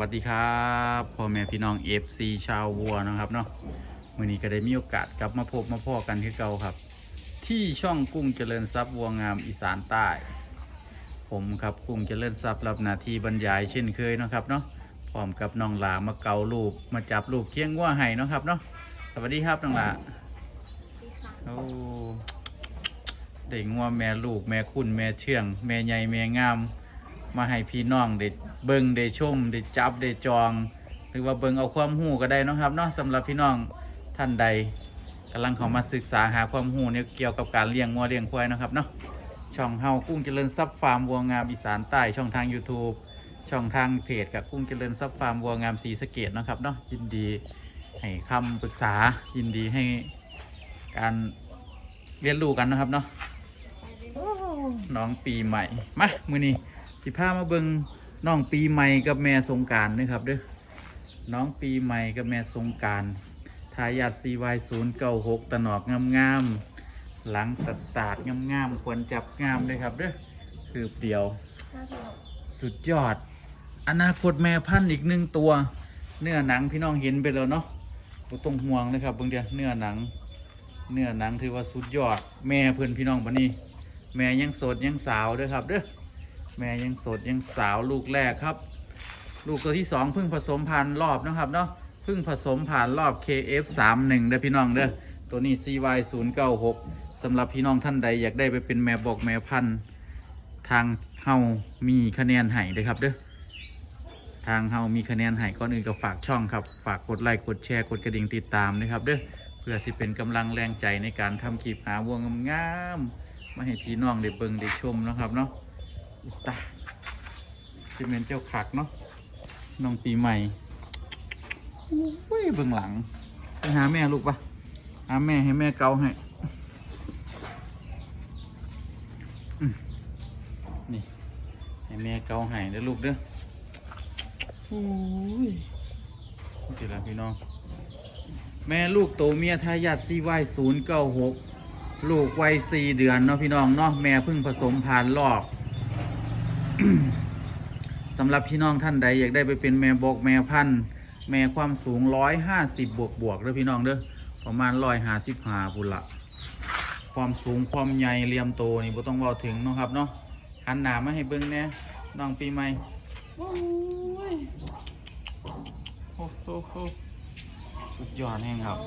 วัสดีครับพ่อแม่พี่น้องเอฟซีชาววัวนะครับเนาะวันนี้ก็ได้มีโอกาสกลับมาพบมาพ่อกันที่เก่าครับ ที่ช่องกุ้งเจริญทรัพย์วัวงามอีสานใต้ ผมครับกุ้งเจริญทรัพย์รับหนาทีบรรยายเช่นเคยเนาะครับเนาะพร้อมกับน้องหลามาเกาลูกมาจับลูกเคียงวัวไห้เนาะครับเนาะสวัสดีครับน้องหลาโอ้ได้งัวแม่ลูกแม่คุณแม่เชื่อง แม่ใหญ่แม่งาม มาให้พี่น้องได้เบิ่งได้ชมได้จับได้จอง หรือว่าเบิ่งเอาความรู้ก็ได้นะครับเนาะสำหรับพี่น้องท่านใดกำลังเข้ามาศึกษาหาความรู้เนี่ยเกี่ยวกับการเลี้ยงวัวเลี้ยงควายนะครับเนาะช่องเฮากุ้งเจริญทรัพย์ฟาร์มวัวงามอีสานใต้ช่องทาง YouTube ช่องทางเพจกับกุ้งเจริญทรัพย์ฟาร์มวัวงามศรีสะเกดนะครับเนาะยินดีให้คำปรึกษายินดีให้การเรียนรู้กันนะครับเนาะน้องปีใหม่มามือนี้ สิพามาเบิงน้องปีใหม่กับแม่สงการนะครับเด้อน้องปีใหม่กับแม่สงการทายาท CY 0 9 6 ตะหนอกงามๆหลังตัดตาดงามๆควรจับงามเลยครับเด้อคือเดียว สุดยอด อนาคตแม่พันธุ์อีกหนึ่งตัว เนื้อหนังพี่น้องเห็นไปแล้วเนาะบ่ต้องห่วงเลยครับเบิ่งเดียวเนื้อหนัง เนื้อหนังถือว่าสุดยอด แม่เพื่อนพี่น้องปะนี่แม่ยังสดยังสาวเด้วยครับเด้อ แม่ยังสดยังสาวลูกแรกครับ ลูกตัวที่สองเพิ่งผสมพันธุ์รอบนะครับเนาะเพิ่งผสมผ่านรอบ KF31 เด้อพี่น้องเด้อตัวนี้ CY096 สำหรับพี่น้องท่านใดอยากได้ไปเป็นแม่บอกแม่พันธุ์ทางเฮามีคะแนนให้เด้อครับเด้อทางเฮามีคะแนนให้ก่อนอื่นก็ฝากช่องครับ ฝากกดไลค์กดแชร์กดกระดิ่งติดตามนะครับเด้อเพื่อที่เป็นกำลังแรงใจในการทำคลิปหาวัวงามๆมาให้พี่น้องได้เบิ่งได้ชมนะครับเนาะ ซีเมนเจ้าขักเนาะน้องปีใหม่อุ้ยเบิ่งหลังไปหาแม่ลูกปะหาแม่ให้แม่เกาให้นี่ให้แม่เกาให้เด้อลูกเด้อโอ้ยนี่ละพี่น้อง แม่ลูกโตเมียทายาทซีไวศูนย์เก้าหกลูกวัยสี่เดือนเนาะพี่น้องเนาะแม่เพิ่งผสมผ่านรอบ สำหรับพี่น้องท่านใดอยากได้ไปเป็นแม่บอกแม่พันธุ์แม่ความสูงร้อยห้าสิบบวกบวกๆเด้อพี่น้องเด้อประมาณร้อยห้าสิบห้าปุนละความสูงความใหญ่เหลี่ยมโตนี่บ่ต้องเว้าถึงเนาะครับเนาะหันหน้ามาให้เบิ่งแหน่น้องปีใหม่โอ้ยโอ้โหโหสุดยอดแห่งครับ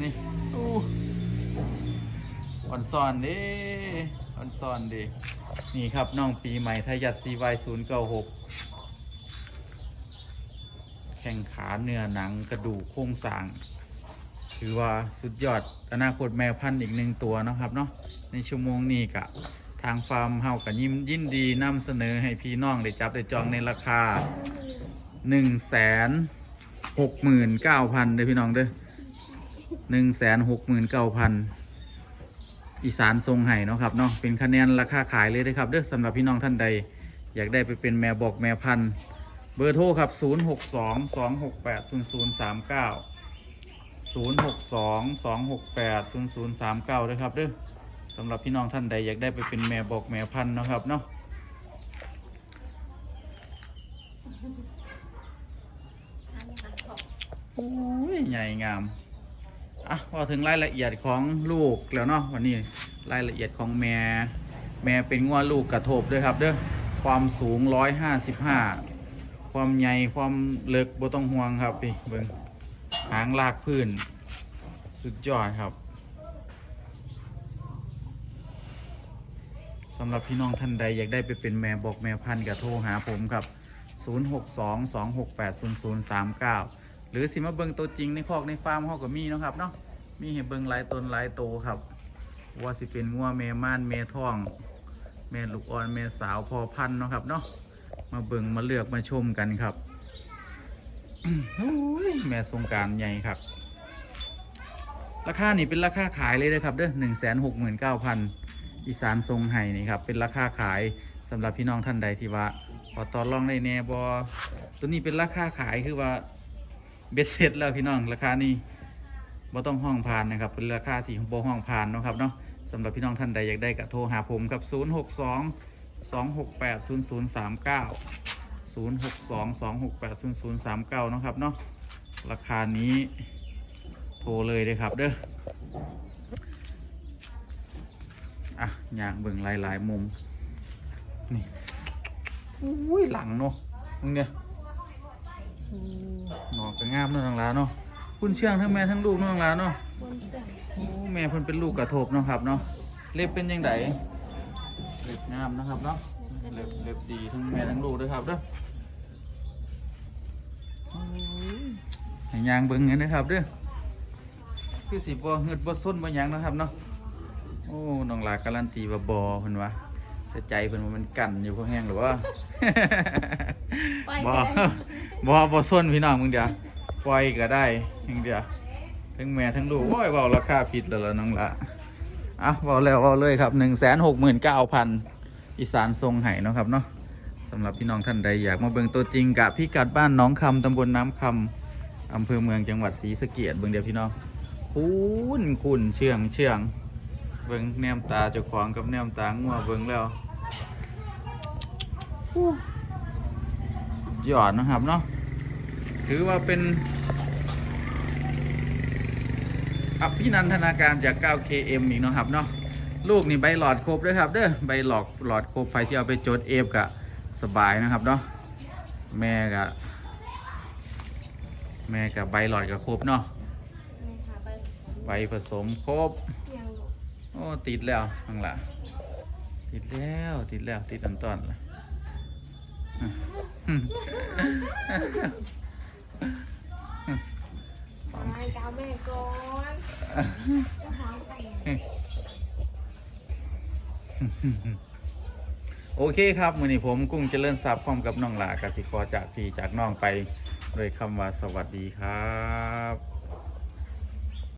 นี่อู้ อ่อนซอนเด้อ่อนซอนเด้นี่ครับน้องปีใหม่ทายัด CY096 แข่งขาเนื้อหนังกระดูกโครงสร้างถือว่าสุดยอดอนาคตแมวพันธุ์อีกหนึ่งตัวนะครับเนาะในชั่วโมงนี้กะทางฟาร์มเฮากับยิมยินดีนำเสนอให้พี่น้องได้จับได้จองในราคา 1 6 9 0 0 0เด้อพี่น้องเด้อ1 6 9 0 0 0 อีสานทรงไห้เนาะครับเนาะเป็นคะแนนราคาขายเลยนะครับเด้อสำหรับพี่น้องท่านใด อยากได้ไปเป็นแม่บอกแม่พันธุ์เบอร์โทรครับ 0 6 2 2 6 8 0 0 3 9 0 6 2 2 6 8 0 0 3 9ด้วยครับเด้อสำหรับพี่น้องท่านใดอยากได้ไปเป็นแม่บอกแม่พันธุ์เนาะครับเนาะโอ้ยใหญ่งาม อะพอถึงรายละเอียดของลูกแล้วเนาะวันนี้รายละเอียดของแม่แม่เป็นงัวลูกกระทบด้วยครับเด้อความสูงร้อยห้าสิบห้าความใหญ่ความเลิกบ่ต้องห่วงครับพี่เบิ่งหางลากพื้น สุดยอดครับสำหรับพี่น้องท่านใดอยากได้ไปเป็นแม่บอกแม่พันธุ์ก็โทรหาผมครับ 0622680039 หรือสิมาเบิงตัวจริงในคอกในฟาร์มเขาก็มีเนาะครับเนาะมีให้เบิงหลายตนหลายโตครับ ว่าสิเป็นงัวแม่ม่านแม่ท้อง แม่ลูกอ่อนแม่สาวพอพันเนาะครับเนาะมาเบิงมาเลือกมาชมกันครับแม่สงการใหญ่ครับ ราคานี่เป็นราคาขายเลยนะครับเด้อหนึ่งแสนหกหมื่นเก้าพันอีสานทรงไห้นี่ครับเป็นราคาขายสำหรับพี่น้องท่านใดที่ว่าพอตอนรองได้แน่บอตัวนี้เป็นราคาขายคือว่า เบ็ดเสร็จแล้วพี่น้องราคานี้บ่ต้องห้องผ่านนะครับเป็นราคาที่บ่ห้องผ่านนะครับเนาะสำหรับพี่น้องท่านใดอยากได้ก็โทรหาผมครับ 0 6 2 2 6 8 0 0 3 9ศูนย์หกสองสองหกแปดศูนย์ศูนย์สามเก้านะครับเนาะราคานี้โทรเลยเลยครับเด้ออะอยากเบิ่งหลาย ๆ มุม นี่อุ้ยหลังเนาะมึงเนี่ย กก็งามเนาะทางร้านเนาะคุณเชื่องทั้งแม่ทั้งลูกเนาะทางร้านเนาะบนเชือกโอ้แม่เพิ่นเป็นลูกกระทบเนาะครับเนาะเล็บเป็นยังไงเล็บงามนะครับเนาะเล็บเล็บดีทั้งแม่ทั้งลูกด้วยครับเด้อโอ้ยให้ยางเบิ่งเงินนะครับเด้อคือสิบ่เงืดบ่ส้นบ่หยังนะครับเนาะโอ้น้องหลาการันตีว่าบ่เพิ่นว่าแต่ใจเพิ่นว่ามันกั่นอยู่พวกแห้งหรือว่าไปบ่กันบ่บ่ส้นพี่น้องมึงเดียว ปล่อยก็ได้มึงเดียวทั้งแม่ทั้งลูกโอ้ยเว้าราคาผิดแล้วล่ะน้องละอะเว้าแล้วเว้าเลยครับ169,000อีสานทรงไห้นะครับเนาะสำหรับพี่น้องท่านใดอยากมาเบิ่งตัวจริงกับพี่กัดบ้านน้องคำตำบลน้ำคำอำเภอเมืองจังหวัดศรีสะเกษเบิ่งเดียวพี่น้องคุณคุณเชื่องเชื่องเบิ่งแนมตาเจ้าของกับแนมตางัวเบิ่งแล้วยอดนะครับเนาะ ถือว่าเป็นอภินันทนาการจาก 9KM อีกเนาะครับเนาะลูกนี่ใบหลอดครบด้วยครับเด้อใบหลอดหลอดครบไฟที่เอาไปจดเอฟกะสบายนะครับเนาะแม่กะแม่กับใบหลอดกับครบเนาะไปใบผสมครบโอ้ติดแล้วข้างหลังติดแล้วติดแล้วติดอันตอนละอืม ไป เจ้าแม่ก่อนจะหอมไปโอเคครับมือนี้ผมกุ้งเจริญทรัพย์พร้อมกับน้องหลากสิคอจากพี่จากน้องไป โดวยคำว่าสวัสดีครับ